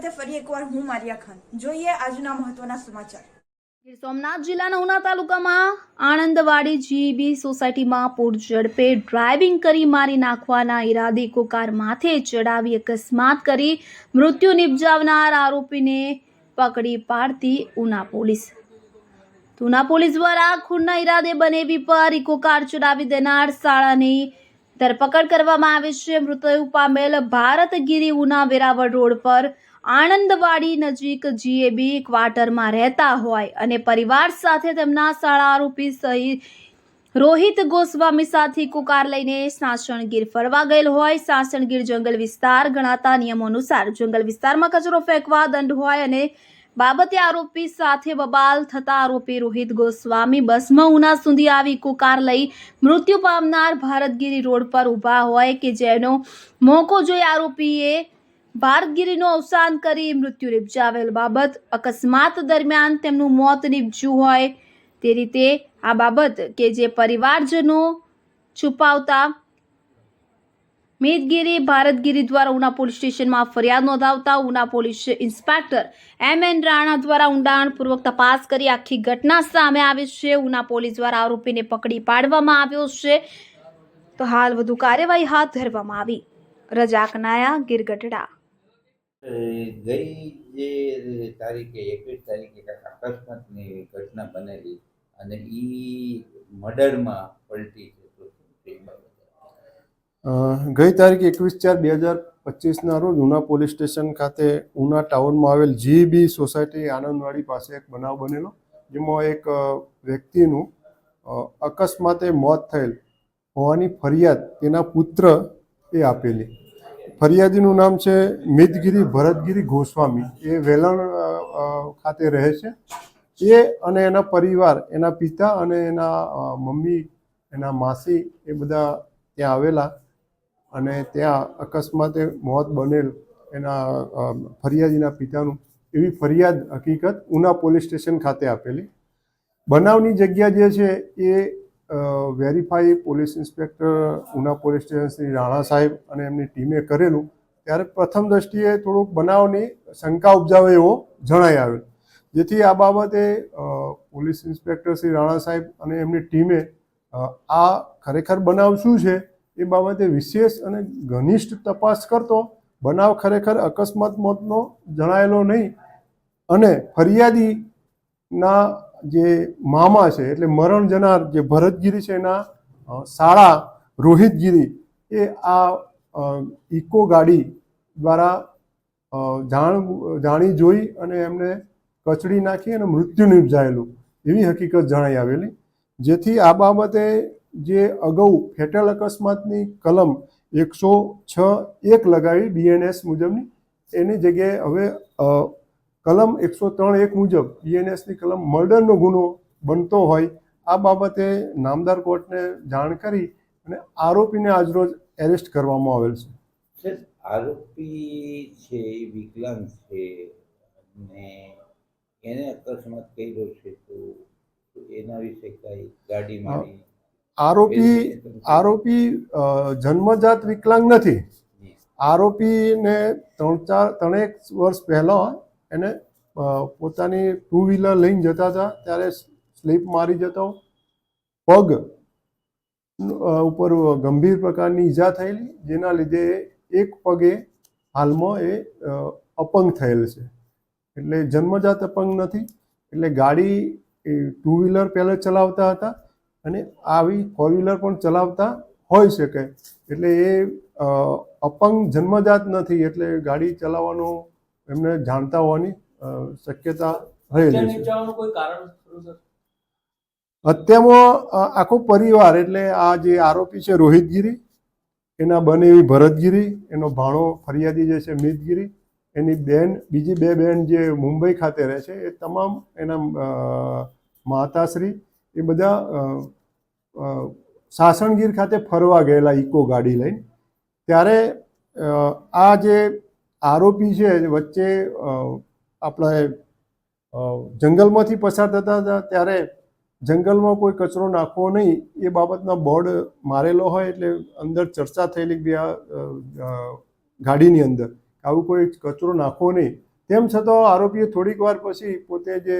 સાથે ફરી એકવાર હું મારિયા ખાન. જોઈએ આજના મહત્વના સમાચાર. ગીર સોમનાથ જિલ્લાના ઉના તાલુકામાં આણંદવાડી જીબી સોસાયટીમાં પૂર ઝડપે ડ્રાઇવિંગ કરી મારી નાખવાના ઈરાદે કાર માથે ચડાવી અકસ્માત કરી મૃત્યુ નિપજાવનાર આરોપીને પકડી પાડતી ઉના પોલીસ. ઉના પોલીસ દ્વારા ખૂનના ઈરાદે બનેવી પર ઇકો કાર ચડાવી દેનાર શાળાની ધરપકડ કરવામાં આવી છે. મૃત્યુ પામેલ ભારતગીરી ઉના વેરાવળ રોડ પર આણંદવાડી નજીક જીએબી ક્વાર્ટરમાં રહેતા હોય અને પરિવાર સાથે તેમના શાળા આરોપી સહિત રોહિત ગોસ્વામી સાથે કુકાર કાર લઈને સાસણગીર ફરવા ગયેલ હોય. સાસણગીર જંગલ વિસ્તાર ગણાતા નિયમો અનુસાર જંગલ વિસ્તારમાં કચરો ફેંકવા દંડ હોય અને બાબતે આરોપી સાથે બબાલ થતા આરોપી રોહિત ગોસ્વામી બસમાં ઉના સુધી આવી કુકાર લઈ મૃત્યુ પામનાર ભારતગીરી રોડ પર ઊભા હોય કે જેનો મોકો જોઈ આરોપીએ ભારતગીરીનું અવસાન કરી મૃત્યુ નિપજાવેલ બાબત અકસ્માત દરમિયાન તેમનું મોત નીપજ્યું હોય તે રીતે આ બાબત કે જે પરિવારજનો છુપાવતા મેદગીરી ભારતગીરી દ્વારા ઉના પોલીસ સ્ટેશનમાં ફરિયાદ નોંધાવતા Una police inspector M N Rana દ્વારા ઊંડાણપૂર્વક તપાસ કરી આખી ઘટના સામે આવી છે. ઉના પોલીસ દ્વારા આરોપીને પકડી પાડવામાં આવ્યો છે. તો હાલ વધુ કાર્યવાહી હાથ ધરવામાં આવી. રજાક નાયા ગીરગઢડા ગઈ જે તારીખે એકવીસ તારીખે કાંઈક અકસ્માતની ઘટના બનેલી અને એ મર્ડરમાં પલટી છે ગઈ તારીખ એકવીસ ચાર બે હજાર પચીસના રોજ ઉના પોલીસ સ્ટેશન ખાતે ઉના ટાઉનમાં આવેલ જીબી સોસાયટી આનંદવાડી પાસે એક બનાવ બનેલો, જેમાં એક વ્યક્તિનું અકસ્માતે મોત થયેલ હોવાની ફરિયાદ તેના પુત્ર એ આપેલી. ફરિયાદીનું નામ છે મિતગીરી ભરતગીરી ગોસ્વામી. એ વેલણ ખાતે રહે છે. એ અને એના પરિવાર, એના પિતા અને એના મમ્મી, એના માસી એ બધા ત્યાં આવેલા અને ત્યાં અકસ્માતે મોત બનેલ એના ફરિયાદીના પિતાનું એવી ફરિયાદ હકીકત ઉના પોલીસ સ્ટેશન ખાતે આપેલી. બનાવની જગ્યા જે છે એ verify police inspector Una police station Shri Rana સાહેબ અને એમની ટીમે કરેલું, ત્યારે પ્રથમ દ્રષ્ટિએ થોડુંક બનાવની શંકા ઉપજાવે એવો જણાઈ આવ્યો જેથી આ બાબતે પોલીસ ઇન્સ્પેક્ટર શ્રી રાણા સાહેબ અને એમની ટીમે આ ખરેખર બનાવ શું છે એ બાબતે વિશેષ અને ઘનિષ્ઠ તપાસ કરતો, બનાવ ખરેખર અકસ્માત મોતનો જણાયેલો નહીં અને ફરિયાદીના જે મામા છે, એટલે મરણ જનાર જે ભરતગીરી છે એના શાળા રોહિતગીરી, એ આ ઇકો ગાડી દ્વારા જાણ, જાણી જોઈ અને એમને કચડી નાખી અને મૃત્યુ નિપજાયેલું એવી હકીકત જણાઈ આવેલી. જેથી આ બાબતે જે અગાઉ ફેટલ અકસ્માતની કલમ એકસો છ એક લગાવી બીએનએસ મુજબની, એની જગ્યાએ હવે કલમ એકસો ત્રણ એક મુજબ બીએનએસની કલમ મર્ડરનો ગુનો બનતો હોય આ બાબતે નામદાર કોર્ટને જાણ કરી અને આરોપીને આજરોજ એરેસ્ટ કરવામાં આવેલ છે. આરોપી છે એ વિકલાંગ છે અને એને અકસ્માત કર્યો છે તો એના વિશે કઈ ગાડી આરોપી આરોપી જન્મજાત વિકલાંગ નથી. આરોપીને ત્રણ ચાર ત્રણેક વર્ષ પહેલાં એને પોતાની ટુ વ્હીલર લઈને જતા હતા, ત્યારે સ્લીપ મારી જતો, પગ ઉપર ગંભીર પ્રકારની ઈજા થયેલી, જેના લીધે એક પગે હાલમાં એ અપંગ થયેલ છે. એટલે જન્મજાત અપંગ નથી, એટલે ગાડી એ ટુ વ્હીલર પહેલાં ચલાવતા હતા, અને આવી ફોર વ્હીલર પણ ચલાવતા હોઈ શકે. એટલે એ અપંગ જન્મજાત નથી, એટલે ગાડી ચલાવવાનો એમને જાણતા હોવાની શક્યતા રહેલી છે. હત્યામાં આખો પરિવાર એટલે આ જે આરોપી છે રોહિતગીરી એના બને એવી ભરતગીરી એનો ભાણો ફરિયાદી જે છે મિતગીરી એની બેન બીજી બે બેન જે મુંબઈ ખાતે રહે છે એ તમામ એના માતાશ્રી એ બધા સાસણગીર ખાતે ફરવા ગયેલા ઇકો ગાડી લઈને. ત્યારે આ જે આરોપી છે વચ્ચે આપણે જંગલમાંથી પસાર થતા હતા, ત્યારે જંગલમાં કોઈ કચરો નાખવો નહીં, એ બાબતના બોર્ડ મારેલો હોય એટલે અંદર ચર્ચા થયેલી કે આ ગાડીની અંદર આવું કોઈ કચરો નાખવો નહીં. તેમ છતાં આરોપીએ થોડીક વાર પછી પોતે જે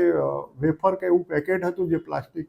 વેફર કે એવું પેકેટ હતું જે પ્લાસ્ટિક